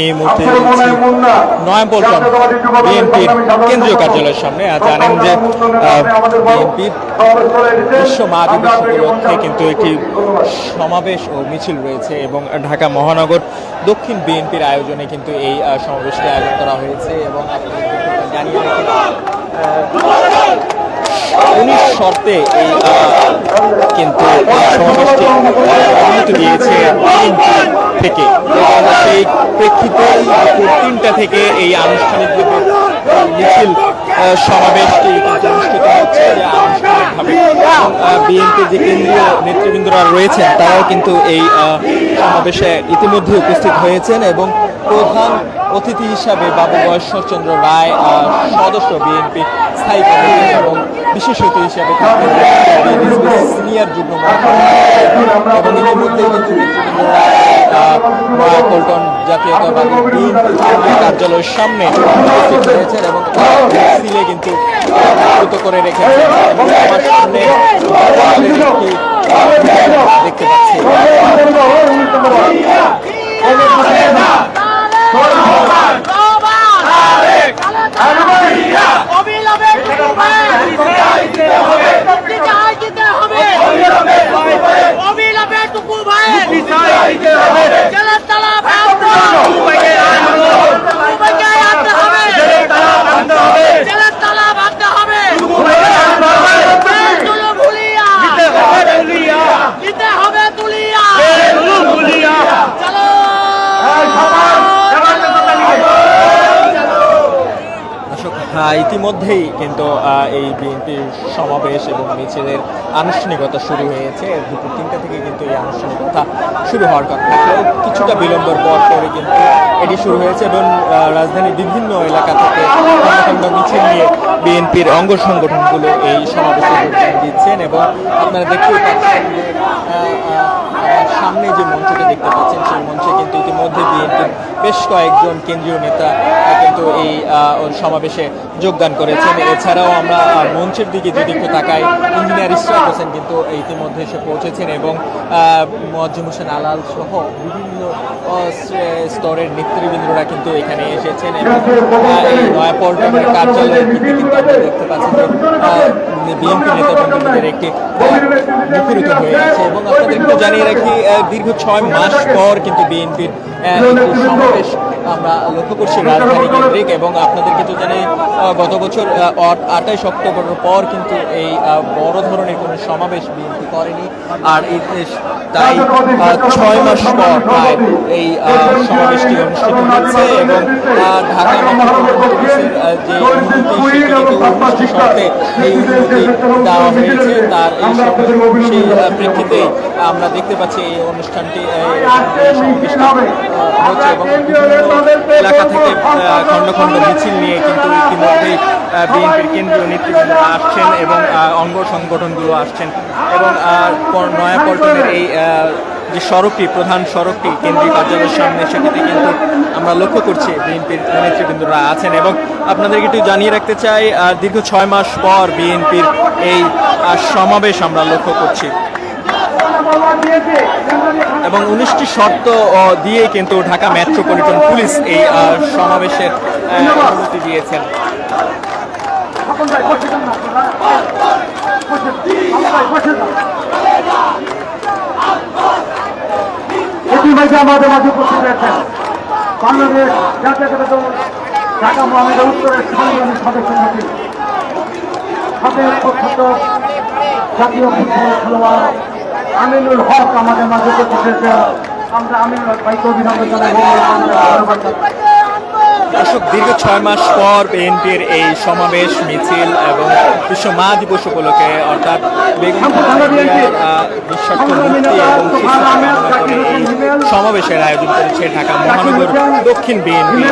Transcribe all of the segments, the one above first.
এই মুহূর্তে বিএনপির কেন্দ্রীয় কার্যালয়ের সামনে আর জানেন যে বিএনপির বিশ্ব উপলক্ষে কিন্তু একটি সমাবেশ ও মিছিল রয়েছে এবং ঢাকা মহানগর দক্ষিণ বিএনপির আয়োজনে কিন্তু এই সমাবেশটি আয়োজন করা হয়েছে এবং জানিয়ে রাখি উনিশ শর্তে এই কিন্তু সমাবেশটি থেকে। সেই প্রেক্ষিতে দুপুর তিনটা থেকে এই আনুষ্ঠানিক যে মিছিল সমাবেশটি অনুষ্ঠিত হচ্ছে। বিএনপি যে কেন্দ্রীয় নেতৃবৃন্দরা রয়েছেন, তারাও কিন্তু এই সমাবেশে ইতিমধ্যে উপস্থিত হয়েছেন এবং প্রধান অতিথি হিসাবে বাবু বয়শ্বরচন্দ্র রায় সদস্য বিএনপি স্থায়ী কমিটি এবং বিশেষ অতিথি হিসাবে সিনিয়র যুগ্ম এবং ইতিমধ্যে কিন্তু নেতৃবৃন্দরা আহ, নয়াপল্টন জাতীয়তাবাদী বিএনপি কার্যালয়ের সামনে উপস্থিত হয়েছেন এবং সিলে কিন্তু আহত করে রেখেছেন এবং আমার সামনে দেখতে পাচ্ছি। ইতিমধ্যেই কিন্তু এই বিএনপির সমাবেশ এবং মিছিলের আনুষ্ঠানিকতা শুরু হয়েছে। দুপুর তিনটা থেকে কিন্তু এই আনুষ্ঠানিকতা শুরু হওয়ার কথা। কিছুটা বিলম্বর পর পরে কিন্তু এটি শুরু হয়েছে এবং রাজধানীর বিভিন্ন এলাকা থেকে মিছিল নিয়ে বিএনপির অঙ্গ সংগঠনগুলো এই সমাবেশে যোগদান দিচ্ছেন এবং আপনারা দেখতেই পাচ্ছেন যে সামনে যে মঞ্চটা দেখতে পাচ্ছেন, সেই মঞ্চে কিন্তু ইতিমধ্যে বিএনপির বেশ কয়েকজন কেন্দ্রীয় নেতা কিন্তু এই সমাবেশে যোগদান করেছেন। এছাড়াও আমরা মঞ্চের দিকে যদি একটু তাকাই, ইঞ্জিনিয়ার ইসরাক হোসেন কিন্তু ইতিমধ্যে এসে পৌঁছেছেন এবং মজ্জিম হোসেন আলাল সহ বিভিন্ন স্তরের নেতৃবৃন্দরা কিন্তু এখানে এসেছেন এবং এই নয়াপল্টনের কার্যালয়ের কিন্তু দেখতে পাচ্ছি যে বিএনপি নেতাবৃন্দদের একটি মুখরিত হয়ে আছে এবং আপনাদের একটু জানিয়ে রাখি দীর্ঘ ছয় মাস পর কিন্তু বিএনপির সমাবেশ আমরা লক্ষ্য করছি রাজধানী কেন্দ্রিক এবং আপনাদেরকে তো জানি গত বছর আঠাইশ অক্টোবরের পর কিন্তু এই বড় ধরনের কোনো সমাবেশ বিএনপি করেনি। আর এই তাই ছয় মাস পর প্রায় এই সমাবেশটি অনুষ্ঠিত হচ্ছে এবং ঢাকা যে শর্তে এই অনুমতি দেওয়া হয়েছে তার সেই প্রেক্ষিতে আমরা দেখতে পাচ্ছি এই অনুষ্ঠানটি হচ্ছে এবং বিভিন্ন এলাকা থেকে খণ্ড খণ্ড মিছিল নিয়ে কিন্তু ইতিমধ্যেই বিএনপির কেন্দ্রীয় নেতৃবৃন্দরা আসছেন এবং অঙ্গ সংগঠনগুলো আসছেন। এবং নয়াপল্টনের এই যে সড়কটি, প্রধান সড়কটি কেন্দ্রীয় কার্যালয়ের সামনে সেটিতে কিন্তু আমরা লক্ষ্য করছি বিএনপির নেতৃবৃন্দরা আছেন এবং আপনাদেরকে একটু জানিয়ে রাখতে চাই দীর্ঘ ছয় মাস পর বিএনপির এই সমাবেশ আমরা লক্ষ্য করছি। এবং উনিশটি শর্ত দিয়ে কিন্তু ঢাকা মেট্রোপলিটন পুলিশ এই সমাবেশের অনুমতি দিয়েছেন। আমাদের মাঝে উপস্থিত রয়েছেন বাংলাদেশ জাতীয় দল, ঢাকা উত্তরের সংগ্রামী সদস্য প্রখ্যাত জাতীয় ফুটবল খেলোয়াড় আমিনুল হক আমাদের মাঝে উপস্থিত রয়েছেন আমরা আমিনুল ভাইকে অভিনন্দন জানাই। দর্শক, দীর্ঘ ছয় মাস পর বিএনপির এই সমাবেশ, মিছিল এবং বিশ্ব মা দিবস উপলক্ষে অর্থাৎ সমাবেশের আয়োজন করেছে ঢাকা মহানগর দক্ষিণ বিএনপি।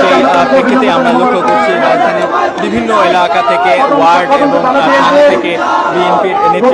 সেই প্রেক্ষিতে আমরা লক্ষ্য করছি রাজধানীর বিভিন্ন এলাকা থেকে ওয়ার্ড এবং থেকে বিএনপির নেতৃত্ব